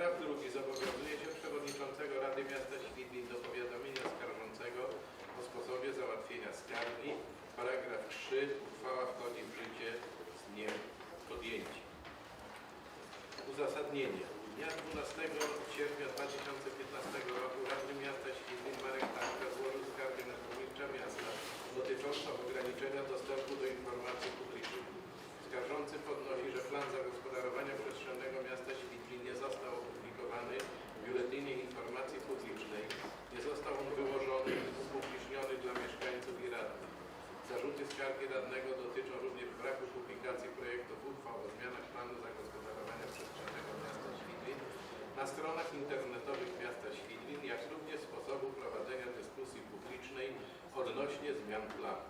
Paragraf drugi zobowiązuje się przewodniczącego Rady Miasta Świdnik do powiadomienia skarżącego o sposobie załatwienia skargi. Paragraf 3. Uchwała wchodzi w życie z dniem podjęcia. Uzasadnienie. Dnia 12 sierpnia 2015 roku Radny Miasta Świdnik Marek Tarka złożył skargę na burmistrza miasta dotyczącą ograniczenia dostępu do informacji publicznych. Skarżący podnosi, że plan zagospodarowania przestrzennego miasta Świdwin nie został opublikowany w Biuletynie Informacji Publicznej. Nie został on wyłożony i upubliczniony dla mieszkańców i radnych. Zarzuty skargi radnego dotyczą również braku publikacji projektów uchwał o zmianach planu zagospodarowania przestrzennego miasta Świdwin na stronach internetowych miasta Świdwin, jak również sposobu prowadzenia dyskusji publicznej odnośnie zmian planu.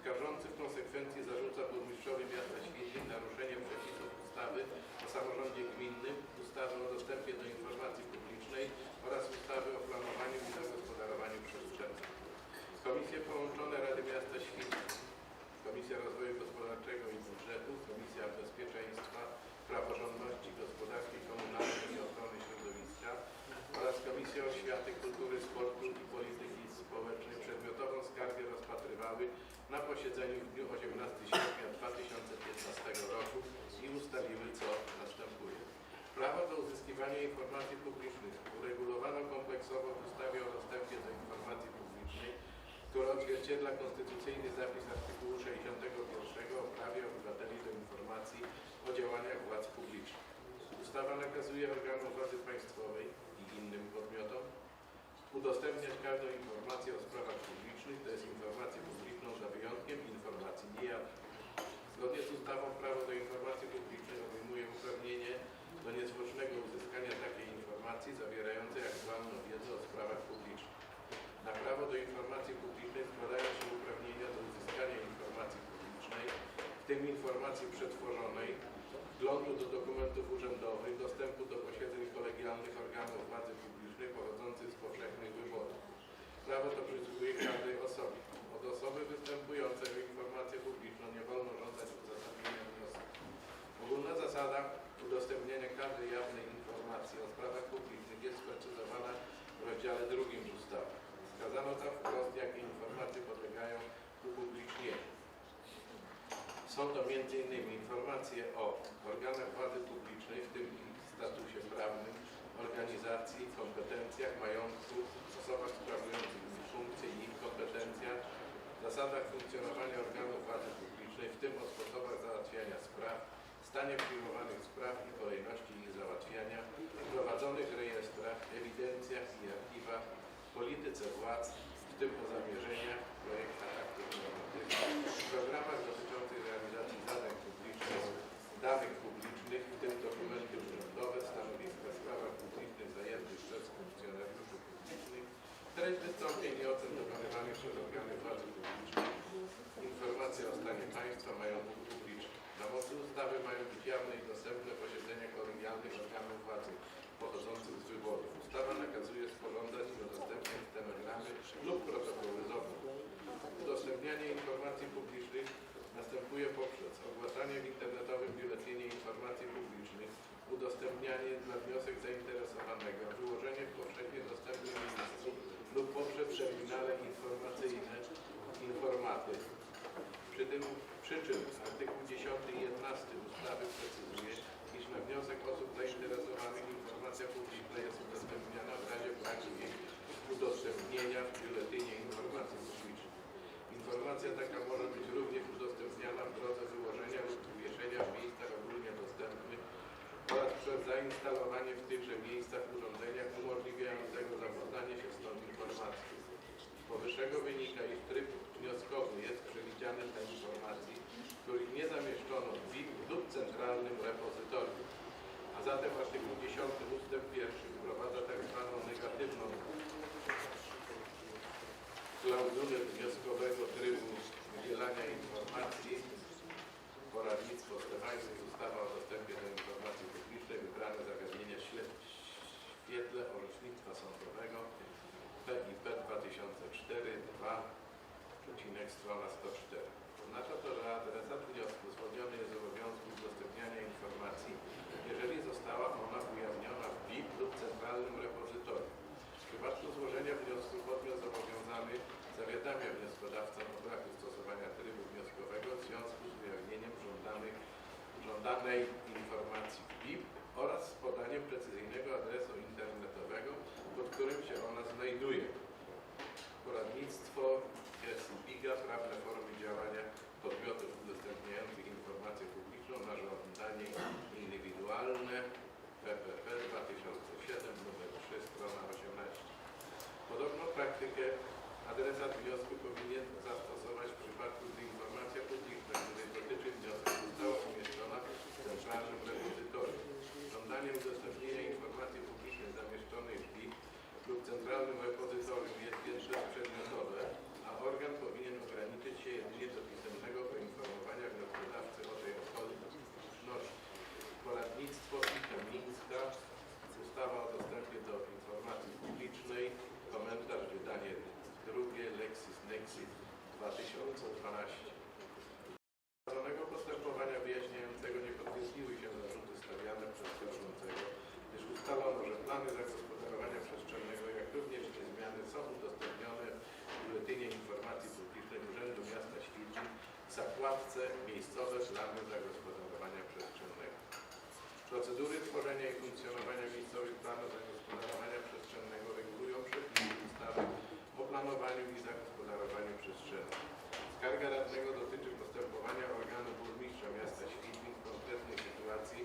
Skarżący w konsekwencji zarzuca burmistrzowi miasta Świdwin naruszenie przepisów ustawy o samorządzie gminnym, ustawy o dostępie do informacji publicznej oraz ustawy o planowaniu i posiedzeniu w dniu 18 sierpnia 2015 roku i ustaliły, co następuje. Prawo do uzyskiwania informacji publicznych uregulowano kompleksowo w ustawie o dostępie do informacji publicznej, która odzwierciedla konstytucyjny zapis artykułu 61 o prawie obywateli do informacji o działaniach władz publicznych. Ustawa nakazuje organom władzy państwowej i innym podmiotom udostępniać każdą informację o sprawach publicznych, to jest informację publiczną za wyjątkiem informacji niejawnych. Zgodnie z ustawą prawo do informacji publicznej obejmuje uprawnienie do niezwłocznego uzyskania takiej informacji zawierającej aktualną wiedzę o sprawach publicznych. Na prawo do informacji publicznej składają się uprawnienia do uzyskania informacji publicznej, w tym informacji przetworzonej, wglądu do dokumentów urzędowych, dostępu do posiedzeń kolegialnych organów władzy publicznej pochodzących z powszechnych wyborów. Prawo to przysługuje każdej osobie. Od osoby występującej o informację publiczną nie wolno żądać uzasadnienia wniosku. Ogólna zasada udostępniania każdej jawnej informacji o sprawach publicznych jest sprecyzowana w rozdziale drugim ustawy. Wskazano tam wprost, jakie informacje podlegają upublicznieniu. Są to m.in. informacje o organach władzy publicznej, w tym statusie prawnym, organizacji, kompetencjach, majątku, osobach sprawujących funkcje i ich kompetencjach, zasadach funkcjonowania organów władzy publicznej, w tym o sposobach załatwiania spraw, stanie przyjmowanych spraw i kolejności ich załatwiania, prowadzonych rejestrach, ewidencjach i archiwach, polityce władz, w tym o zamierzeniach, projektach aktów normatywnych, programach dotyczących danych publicznych, w tym dokumenty urzędowe, stanowiska w sprawach publicznych zajętych przez funkcjonariuszy publicznych, treść wystąpień i ocen dokonywanych przez organy władzy publicznej, informacje o stanie państwa, majątku publicznym. Na mocy ustawy mają być jawne i dostępne posiedzenia kolegialnych organów władzy pochodzących z wyborów. Ustawa nakazuje sporządzać i udostępniać stenogramy lub protokoły z. Udostępnianie informacji publicznych następuje poprzez ogłaszanie w informacji udostępnianie na wniosek zainteresowanego, wyłożenie w powszechnie dostępnym miejscu lub poprzez terminale informacyjne informaty. Przy, tym, przy czym artykuł 10 i 11 ustawy precyzuje, iż na wniosek osób zainteresowanych informacja publiczna jest udostępniana w razie braku jej udostępnienia w biuletynie informacji publicznej. Informacja taka może być również udostępniana w drodze wyłożenia lub umieszczenia w miejscu oraz przez zainstalowanie w tychże miejscach urządzenia umożliwiającego zapoznanie się z tą informacją. Z powyższego wynika, iż tryb wnioskowy jest przewidziany dla informacji, których nie zamieszczono w BIP lub centralnym repozytorium. A zatem artykuł 10 ust. 1 wprowadza tak zwaną negatywną klauzulę wnioskowego trybu udzielania informacji, poradnictwo Stefańskie, ustawa o dostępie do informacji publicznej, wybrane zagadnienia śled- w świetle orzecznictwa sądowego PIP 2004 2 przecinek strona 104. Oznacza to, że adresat wniosku zwolniony jest z obowiązku udostępniania informacji, jeżeli została ona ujawniona w BIP lub centralnym repozytorium. W przypadku złożenia wniosku podmiot zobowiązany zawiadamia wnioskodawcę o braku stosowania trybu wnioskowego w związku z ujawnieniem żądanych, żądanej informacji w BIP oraz z podaniem precyzyjnego adresu internetowego, którym się ona znajduje. Poradnictwo SIPIGA, prawne formy działania podmiotów udostępniających informację publiczną na żądanie indywidualne PPP 2007 nr 3 strona 18. Podobną praktykę adresat wniosku powinien zastosować w przypadku, gdy informacja publiczna, której dotyczy wniosek, została umieszczona w centralnym repozytorium. Żądanie udostępnienia informacji publicznej zamieszczonej w BIP lub centralnym repozytorium jest więc bezprzedmiotowe, a organ powinien ograniczyć się jedynie do pisemnego poinformowania wnioskodawcy o tej okoliczności. Poradnictwo IPA Mińska, ustawa o dostępie do informacji publicznej, komentarz, wydanie drugie, LexisNexis 2012. Prowadzonego postępowania wyjaśniającego nie potwierdziły się zarzuty stawiane przez skarżącego, gdyż ustalono, że plany zagospodarowania przestrzennego, jak również te zmiany są udostępnione w Biuletynie Informacji Publicznej Urzędu Miasta Świdnik w zakładce Miejscowe plany zagospodarowania przestrzennego. Procedury tworzenia i funkcjonowania miejscowych planów zagospodarowania przestrzennego regulują przepisy ustawy o planowaniu i zagospodarowaniu przestrzennym. Skarga radnego dotyczy postępowania organu burmistrza miasta Świdnik w konkretnej sytuacji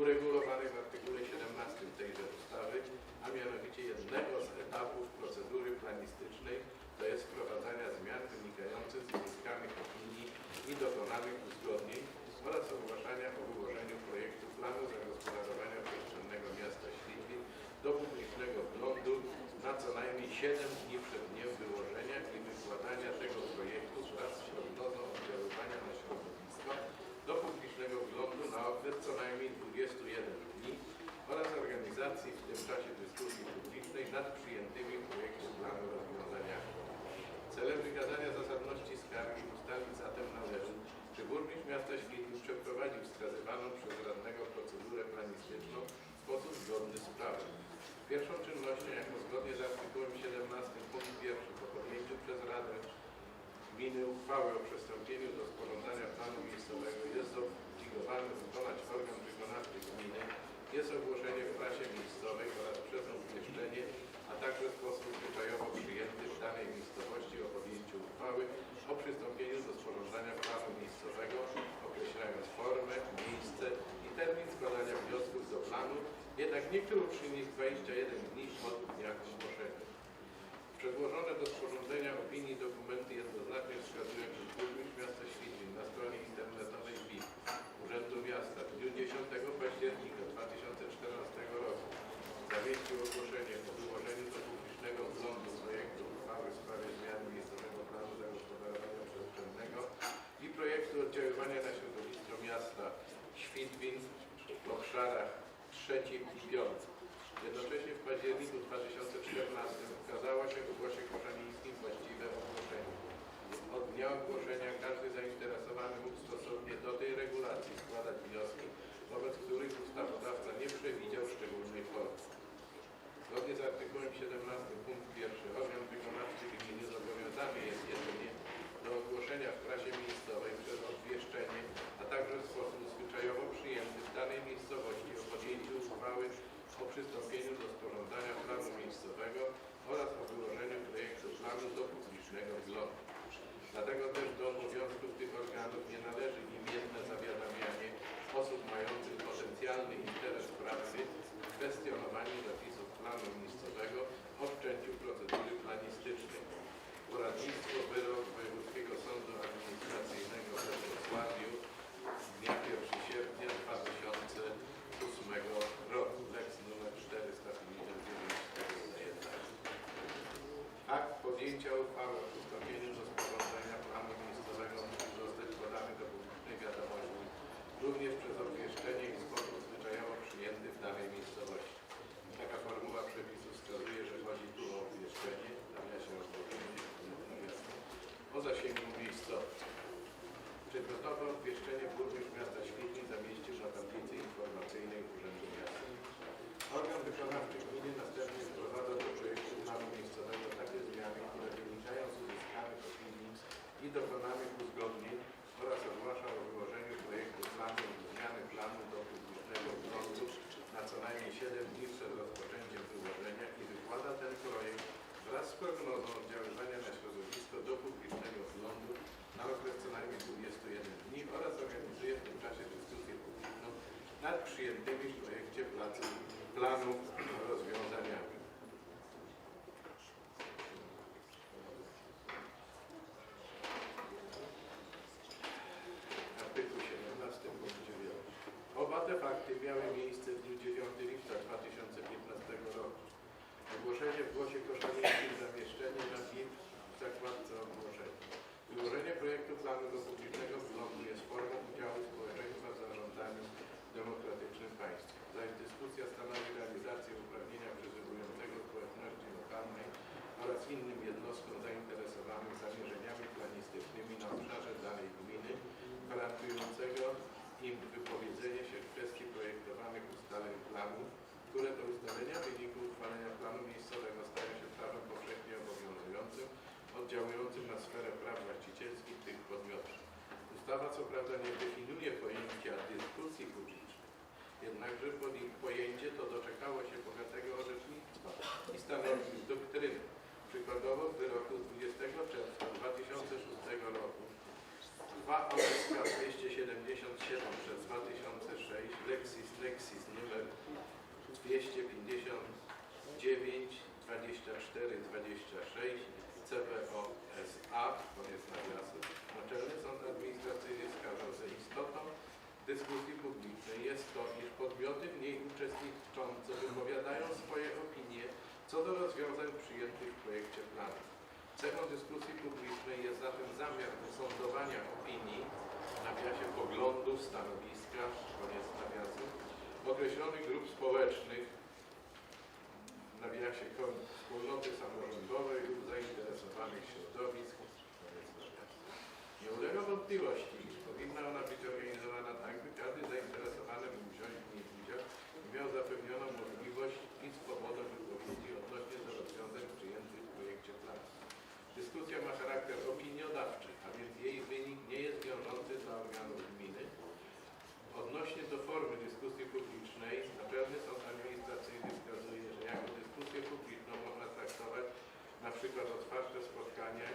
uregulowanej w artykule 17 tejże ustawy, a mianowicie jednego z etapów procedury planistycznej, to jest wprowadzania zmian wynikających z uzyskanych opinii i dokonanych uzgodnień oraz ogłaszania o wyłożeniu projektu planu zagospodarowania przestrzennego miasta Świdnik do publicznego wglądu na co najmniej 7 dni przed dniem wyłożenia i wykładania tego projektu wraz z prognozą oddziaływania na środowisko do publicznego wglądu na okres co najmniej 21 dni oraz organizacji w tym czasie dyskusji publicznej nad przyjętymi w projekcie planu rozwiązaniami. Celem wykazania zasadności skargi ustalić zatem należy, czy burmistrz miasta Świdnik przeprowadził wskazywaną przez radnego procedurę planistyczną w sposób zgodny z prawem. Pierwszą czynnością, jaką zgodnie z artykułem 17 punkt 1 po podjęciu przez Radę Gminy uchwały o przystąpieniu do sporządzania planu miejscowego jest zobligowany wykonać organ wykonawczy gminy, jest ogłoszenie w prasie miejscowej oraz przez umieszczenie, a także sposób zwyczajowo przyjęty w danej miejscowości o podjęciu uchwały o przystąpieniu do sporządzania planu miejscowego, określając formę, miejsce i termin składania wniosków do planu, jednak nie krótszy niż 21 dni od dnia ogłoszenia. Przedłożone do sporządzenia opinii dokumenty jednoznacznie wskazują, że burmistrz miasta Świdwin na stronie internetowej BIM Urzędu Miasta w dniu 10 października 2014 roku zamieścił ogłoszenie o wyłożeniu do publicznego wglądu projektu uchwały w sprawie zmiany miejscowego planu zagospodarowania przestrzennego i projektu oddziaływania na środowisko miasta Świdwin w obszarach trzecim i piątym. Jednocześnie w październiku 2014 ukazała się w Głosie Koszalińskim właściwe ogłoszenie. Od dnia ogłoszenia każdy zainteresowany mógł stosownie do tej regulacji składać wnioski, wobec których ustawodawca nie przewidział szczególnej formy. Zgodnie z artykułem 17 punkt 1 organ wykonawczy gminy zobowiązany jest jedynie do ogłoszenia w prasie miejscowej przez obwieszczenie, a także w sposób zwyczajowo przyjęty w danej miejscowości o podjęciu uchwały o przystąpieniu do sporządzania planu miejscowego oraz o wyłożeniu projektu planu do publicznego wglądu. Dlatego też do obowiązków tych organów nie należy imienne zawiadamianie osób mających potencjalny interes prawny w kwestionowaniu zapisów planu miejscowego o wszczęciu procedury planistycznej. Poradnictwo wyrok Wojewódzkiego Sądu Administracyjnego we Wrocławiu dnia 1 sierpnia 2008 roku. Lex nr 459 Akt podjęcia uchwały o przystąpieniu do sporządzenia planu miejscowego musi zostać podany do publicznej wiadomości również przez obwieszczenie i sposób zwyczajowo przyjęty w danej miejscowości. Taka formuła przepisu wskazuje, że chodzi tu o obwieszczenie, w nawiasie obwieszczenie, o zasięgu miejscowym. Przedmiotowe obwieszczenie burmistrz miasta Świdnik zamieścił na tablicy informacyjnej Urzędu Miasta. Organ wykonawczy gminy następnie wprowadza do projektu planu miejscowego takie zmiany, które wynikają z uzyskanych opinii i dokonanych uzgodnień oraz ogłasza o wyłożeniu projektu planu i zmiany planu do publicznego wglądu na co najmniej 7 dni przed rozpoczęciem wyłożenia i wykłada ten projekt wraz z prognozą oddziaływania na środowisko do publicznego wglądu na okres co najmniej 21 dni oraz organizuje w tym czasie dyskusję publiczną nad przyjętymi w projekcie planu rozwiązaniami. Artykuł 17 punkt 9. Oba te fakty miały miejsce w dniu 9 lipca 2015 roku. Ogłoszenie w głosie kosztowniczym zamieszczenie na PIP w zakładce ogłoszenia. Wyłożenie projektu planu do publicznego wglądu jest formą udziału społeczeństwa w zarządzaniu demokratycznym państwem. Zaś dyskusja stanowi realizację uprawnienia przysługującego społeczności lokalnej oraz innym jednostkom zainteresowanym zamierzeniami planistycznymi na obszarze danej gminy, gwarantującego im wypowiedzenie się w kwestii projektowanych ustaleń planu, które to ustalenia wyniku uchwalenia planu miejscowego stają się prawem powszechnie obowiązującym, oddziałującym na sferę praw właścicielskich tych podmiotów. Ustawa co prawda nie definiuje pojęcia dyskusji publicznej, jednakże pod ich pojęcie to doczekało się bogatego orzecznictwa i stanowi doktrynę. Przykładowo w wyroku 20 czerwca 2006 roku 2 OSK 277 przez 2006 Lexis Lexis numer 259 24 26 CPO SA, koniec nawiasu. Naczelny Sąd Administracyjny wskazał, że istotą dyskusji publicznej jest to, iż podmioty w niej uczestniczące wypowiadają swoje opinie co do rozwiązań przyjętych w projekcie planu. Cechą dyskusji publicznej jest zatem zamiar usądowania opinii, nawiasie poglądów, stanowiska, koniec nawiasu, określonych grup społecznych, nawiasie wspólnoty samorządowej lub zainteresowanych środowisk, koniec nawiasu. Nie ulega wątpliwości, powinna ona być organizowana tak, by każdy zainteresowany wziąć w niej udział i miał zapewnioną możliwość i swobodę wypowiedzi odnośnie do rozwiązań przyjętych w projekcie planu. Dyskusja ma charakter opiniodawczy, a więc jej wynik nie jest wiążący dla organów gminy. Odnośnie do formy dyskusji publicznej, Naczelny Sąd Administracyjny wskazuje, że jako dyskusję publiczną można traktować na przykład otwarte spotkania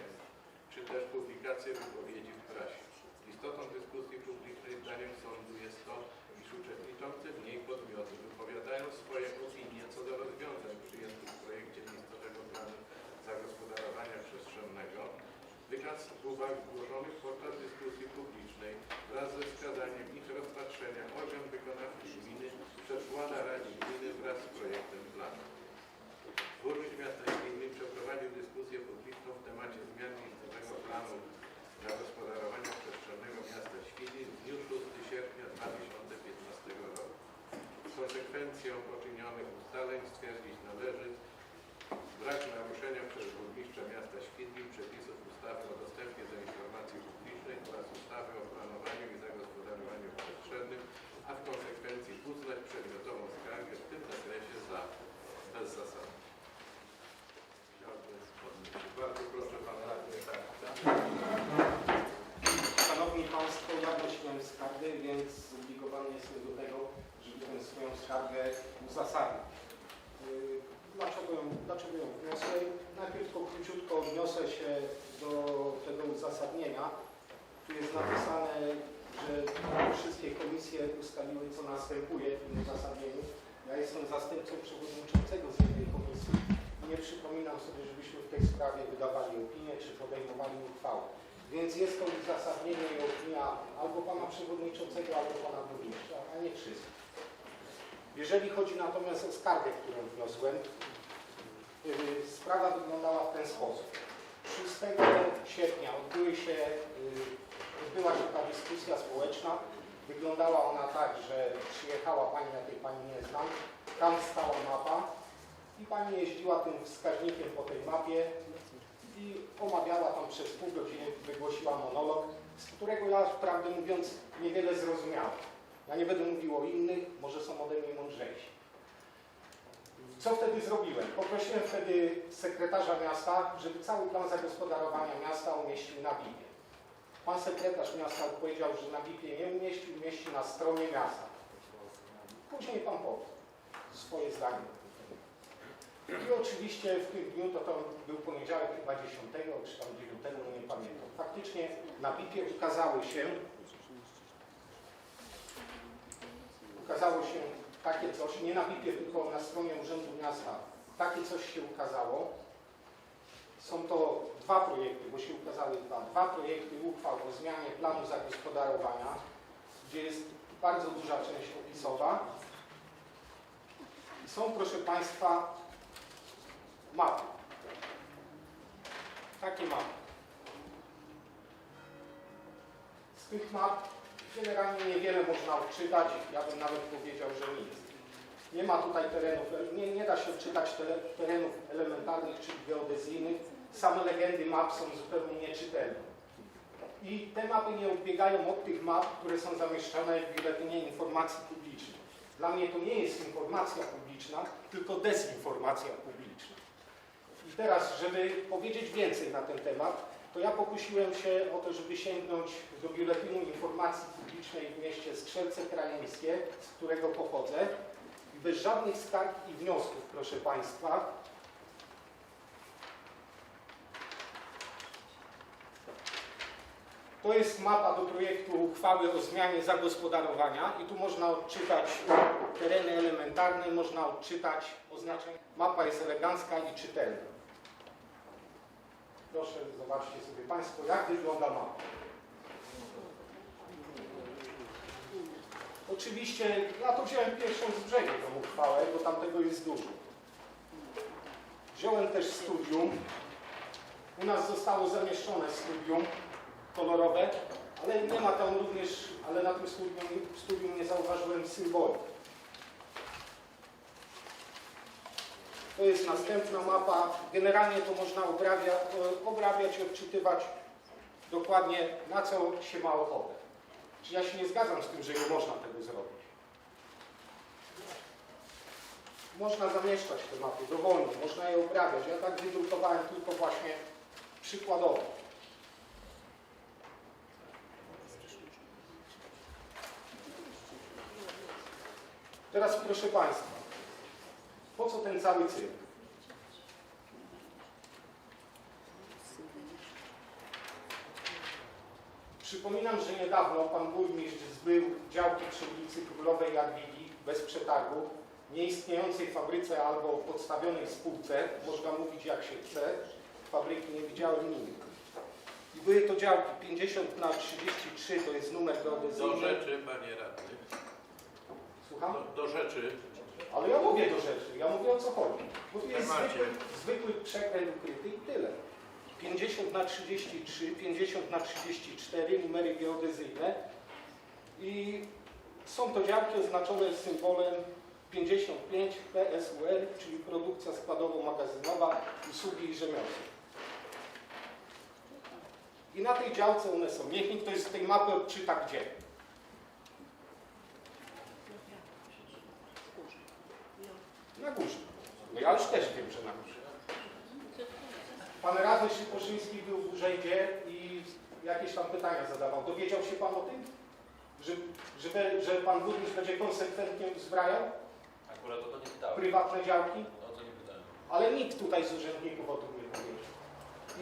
czy też publikację wypowiedzi w prasie. Istotą dyskusji publicznej zdaniem sądu jest to, iż uczestniczące w niej podmioty wypowiadają swoje opinie co do rozwiązań przyjętych w projekcie miejscowego planu zagospodarowania przestrzennego. Wykaz uwag zgłoszonych podczas dyskusji publicznej wraz ze wskazaniem ich rozpatrzenia organ wykonawczy gminy przedkłada Radzie Gminy wraz z projektem planu. Burmistrz miasta Świdnik przeprowadził dyskusję publiczną w temacie zmian miejscowego planu zagospodarowania przestrzennego miasta Świdnik w dniu 6 sierpnia 2015 roku. Konsekwencją poczynionych ustaleń stwierdzić należy brak naruszenia przez burmistrza miasta Świdnik przepisów ustawy o dostępie do informacji publicznej oraz ustawy o planowaniu i zagospodarowaniu przestrzennym, a w konsekwencji uznać przedmiotową skargę w tym zakresie za bezzasadną. Chciałbym podnieść. Bardzo proszę pana radnego. Szanowni Państwo, ja też miałem skargę, więc zobligowany jestem do tego, żeby tę swoją skargę uzasadnić. Yy, Dlaczego ją, dlaczego ją wniosę? Najpierw tylko króciutko odniosę się do tego uzasadnienia. Tu jest napisane, że wszystkie komisje komisje ustaliły, co następuje w tym uzasadnieniu. Ja jestem zastępcą przewodniczącego z jednej komisji i nie przypominam sobie, żebyśmy w tej sprawie wydawali opinię czy podejmowali uchwałę. Więc jest to uzasadnienie i opinia albo pana przewodniczącego, albo pana burmistrza, a nie wszystkich. Jeżeli chodzi natomiast o skargę, którą wniosłem, yy, sprawa wyglądała w ten sposób. 6 sierpnia odbyły się, yy, odbyła się ta dyskusja społeczna. Wyglądała ona tak, że przyjechała pani, jakiej pani nie znam, tam stała mapa i pani jeździła tym wskaźnikiem po tej mapie i omawiała tam przez pół godziny, wygłosiła monolog, z którego ja, prawdę mówiąc, niewiele zrozumiałem. Ja nie będę mówił o innych, może są ode mnie mądrzejsi. Co wtedy zrobiłem? Poprosiłem wtedy sekretarza miasta, żeby cały plan zagospodarowania miasta umieścił na BIP-ie. Pan sekretarz miasta powiedział, że na BIP-ie nie umieścił, umieści na stronie miasta. Później pan powie swoje zdanie. I oczywiście w tym dniu, to, to był poniedziałek chyba 10 czy tam 9, no nie pamiętam. Faktycznie na BIP-ie ukazały się ukazało się takie coś, nie na BIP-ie, tylko na stronie Urzędu Miasta, takie coś się ukazało. Są to dwa projekty, bo się ukazały dwa, dwa projekty uchwał o zmianie planu zagospodarowania, gdzie jest bardzo duża część opisowa. I są, proszę Państwa, mapy. Takie mapy. Z tych map generalnie niewiele można odczytać, ja bym nawet powiedział, że nic. Nie ma tutaj terenów, nie, nie da się odczytać tere, terenów elementarnych czy geodezyjnych. Same legendy map są zupełnie nieczytelne. I te mapy nie odbiegają od tych map, które są zamieszczone w Biuletynie Informacji Publicznej. Dla mnie to nie jest informacja publiczna, tylko dezinformacja publiczna. I teraz, żeby powiedzieć więcej na ten temat, to ja pokusiłem się o to, żeby sięgnąć do Biuletynu Informacji Publicznej w mieście Strzelce Krajeńskie, z którego pochodzę. Bez żadnych skarg i wniosków, proszę Państwa, to jest mapa do projektu uchwały o zmianie zagospodarowania i tu można odczytać tereny elementarne, można odczytać oznaczenia. Mapa jest elegancka i czytelna. Proszę, zobaczcie sobie Państwo, jak wygląda mapa. Oczywiście, ja to wziąłem pierwszą z brzegu tą uchwałę, bo tam tego jest dużo. Wziąłem też studium. U nas zostało zamieszczone studium kolorowe, ale nie ma tam również, ale na tym studium, studium nie zauważyłem symboli. To jest następna mapa. Generalnie to można obrabia, e, obrabiać i odczytywać dokładnie na co się ma ochotę. Czy ja się nie zgadzam z tym, że nie można tego zrobić. Można zamieszczać te mapy dowolnie, można je obrabiać. Ja tak wydrukowałem tylko właśnie przykładowo. Teraz proszę Państwa, po co ten cały cykl? Przypominam, że niedawno pan burmistrz zbył działki przy ulicy Królowej Jadwigi bez przetargu, nieistniejącej fabryce albo podstawionej spółce, można mówić jak się chce, fabryki nie widziałem nigdy. I były to działki 50 na 33, to jest numer Do geodezyjny. rzeczy, panie radny. Słucham? Do, do rzeczy. Ale ja mówię do rzeczy, ja mówię o co chodzi. Bo tu jest Temacie. zwykły, zwykły przekręt ukryty i tyle. 50 na 33, 50 na 34, numery geodezyjne i są to działki oznaczone symbolem 55 PSUR, czyli produkcja składowo-magazynowa, usługi i rzemiosła. I na tej działce one są. Niech mi ktoś z tej mapy odczyta gdzie. Na górze. No ja już też wiem, że na górze. Pan radny Szyposzyński był w urzędzie i jakieś tam pytania zadawał. Dowiedział się pan o tym? Że, że, że pan burmistrz będzie konsekwentnie uzbrajał Akurat o to nie pytałem. prywatne działki? O to nie pytałem. Ale nikt tutaj z urzędników o tym nie powiedział.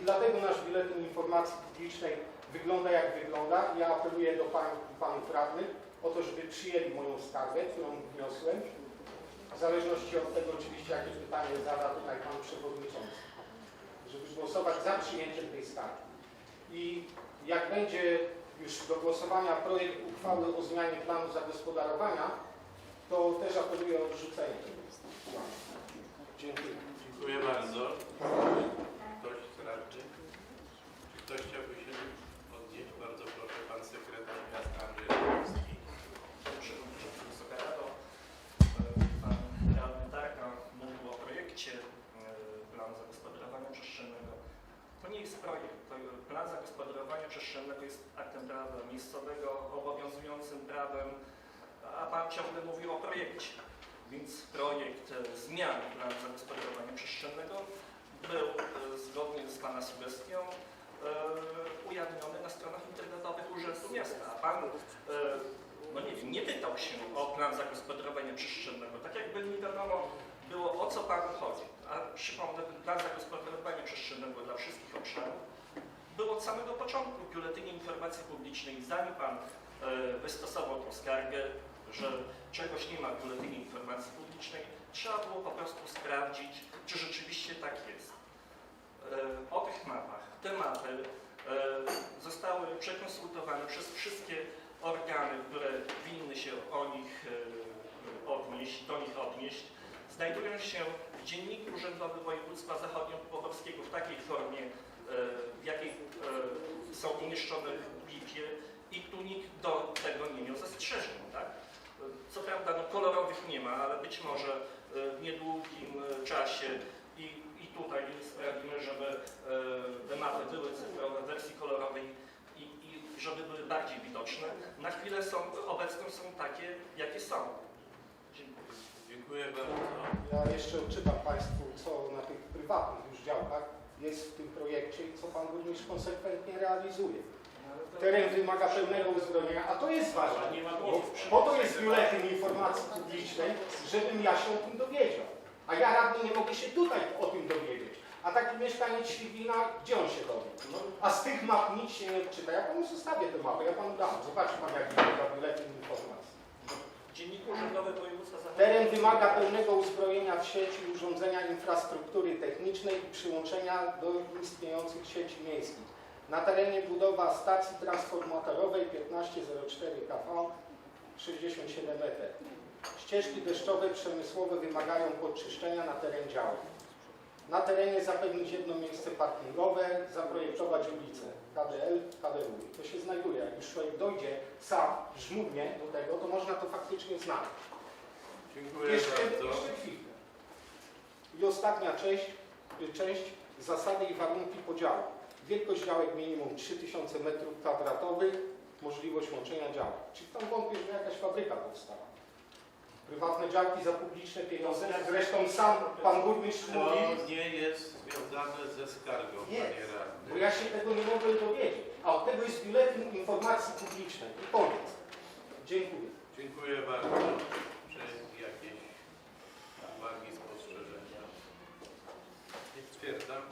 I dlatego nasz biuletyn informacji publicznej wygląda jak wygląda. Ja apeluję do pań, panów radnych o to, żeby przyjęli moją skargę, którą wniosłem. W zależności od tego oczywiście, jakie pytanie zada tutaj pan przewodniczący. Żeby głosować za przyjęciem tej skargi. I jak będzie już do głosowania projekt uchwały o zmianie planu zagospodarowania, to też apeluję o odrzucenie tego. Dziękuję. Dziękuję bardzo. Ktoś z radnych? Czy ktoś chciałby się odnieść? Bardzo proszę, pan sekretarz miasta Andrzej Radowski. Przewodniczący Wysoka Rado, pan radny Tarka mówił o projekcie e, planu zagospodarowania przestrzennego. To nie jest projekt. To plan zagospodarowania przestrzennego jest aktem prawa miejscowego, obowiązującym prawem, a pan ciągle mówił o projekcie. Więc projekt e, zmiany planu zagospodarowania przestrzennego był e, zgodnie z pana sugestią e, ujawniony na stronach internetowych Urzędu Miasta. A pan e, no nie wiem, nie pytał się o plan zagospodarowania przestrzennego. Tak jakby nie wiadomo było o co panu chodzi. A przypomnę, plan zagospodarowania przestrzennego dla wszystkich obszarów był od samego początku w Biuletynie Informacji Publicznej. Zanim pan e, wystosował tą skargę, że czegoś nie ma w Biuletynie Informacji Publicznej, trzeba było po prostu sprawdzić, czy rzeczywiście tak jest. E, o tych mapach. Te mapy e, zostały przekonsultowane przez wszystkie organy, które winny się o nich e, odnieść, do nich odnieść, znajdują się w Dzienniku Urzędowym Województwa Zachodnio-Pomorskiego w takiej formie, e, w jakiej e, są umieszczone w BIP-ie i tu nikt do tego nie miał zastrzeżeń. Tak? Co prawda no, kolorowych nie ma, ale być może e, w niedługim czasie i, i tutaj sprawimy, żeby te mapy były cyfrowe w wersji kolorowej i, i żeby były bardziej widoczne. Na chwilę są, obecne są takie, jakie są. Dziękuję. Bardzo. Ja jeszcze odczytam Państwu, co na tych prywatnych już działkach jest w tym projekcie i co Pan Burmistrz konsekwentnie realizuje. Teren wymaga pełnego uzbrojenia, a to jest ważne. Bo po to jest biuletyn informacji publicznej, żebym ja się o tym dowiedział. A ja radny nie mogę się tutaj o tym dowiedzieć. A taki mieszkaniec Świdwina, gdzie on się dowie? A z tych map nic się nie czyta. Ja panu zostawię te mapy, ja panu dam. Zobaczy pan, jak wygląda biuletyn informacji. Dzienniku Urzędowym Województwa Teren Zachodniego wymaga pełnego uzbrojenia w sieci urządzenia infrastruktury technicznej i przyłączenia do istniejących sieci miejskich. Na terenie budowa stacji transformatorowej 1504 kV 67 metrów. Ścieżki deszczowe przemysłowe wymagają podczyszczenia na teren działu. Na terenie zapewnić jedno miejsce parkingowe, zaprojektować ulicę KDL, KDU. To się znajduje. Jak już człowiek dojdzie sam, żmudnie do tego, to można to faktycznie znaleźć. Dziękuję Jeszcze, bardzo. jeszcze chwilkę. I ostatnia część, część zasady i warunki podziału. Wielkość działek minimum 3000 m2, możliwość łączenia działek. Czy tam wątpię, że jakaś fabryka powstała? Prywatne działki za publiczne pieniądze. Zresztą sam pan burmistrz mówi, To nie jest związane ze skargą, Jest. panie radny. bo ja się tego nie mogłem dowiedzieć. A od tego jest biuletyn informacji publicznej. I koniec. Dziękuję. Dziękuję bardzo. Czy jakieś uwagi, spostrzeżenia? Nie stwierdzam.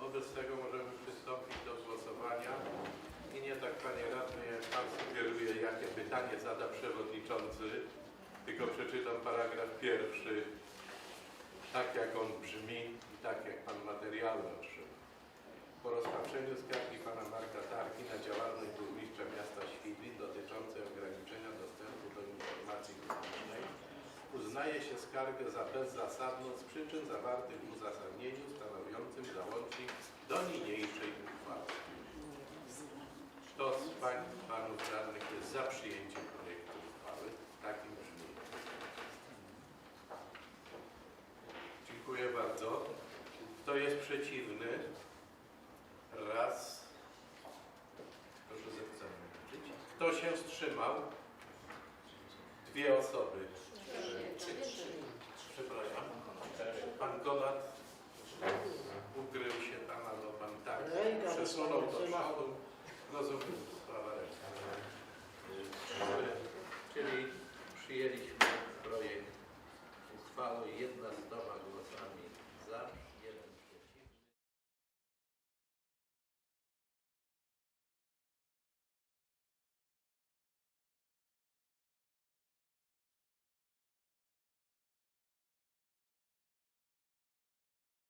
Wobec tego możemy przystąpić do głosowania. I nie tak, panie radny, jak pan sugeruje, jakie pytanie zada przewodniczący, tylko przeczytam paragraf pierwszy, tak jak on brzmi i tak jak pan materiały otrzymał. Po rozpatrzeniu skargi pana Marka Tarki na działalność burmistrza miasta Świdwin dotyczącej ograniczenia dostępu do informacji publicznej uznaje się skargę za bezzasadną z przyczyn zawartych w uzasadnieniu stanowiącym załącznik do niniejszej uchwały. Kto z pań panów radnych jest za przyjęciem projektu uchwały w takim brzmieniu? Dziękuję bardzo. Kto jest przeciwny? Raz. Proszę zechcemy liczyć. Kto się wstrzymał? Dwie osoby. Przepraszam. Pan Konat ukrył się tam, albo pan tak. Przesunął do przodu. Rozumiem, sprawa ręczna.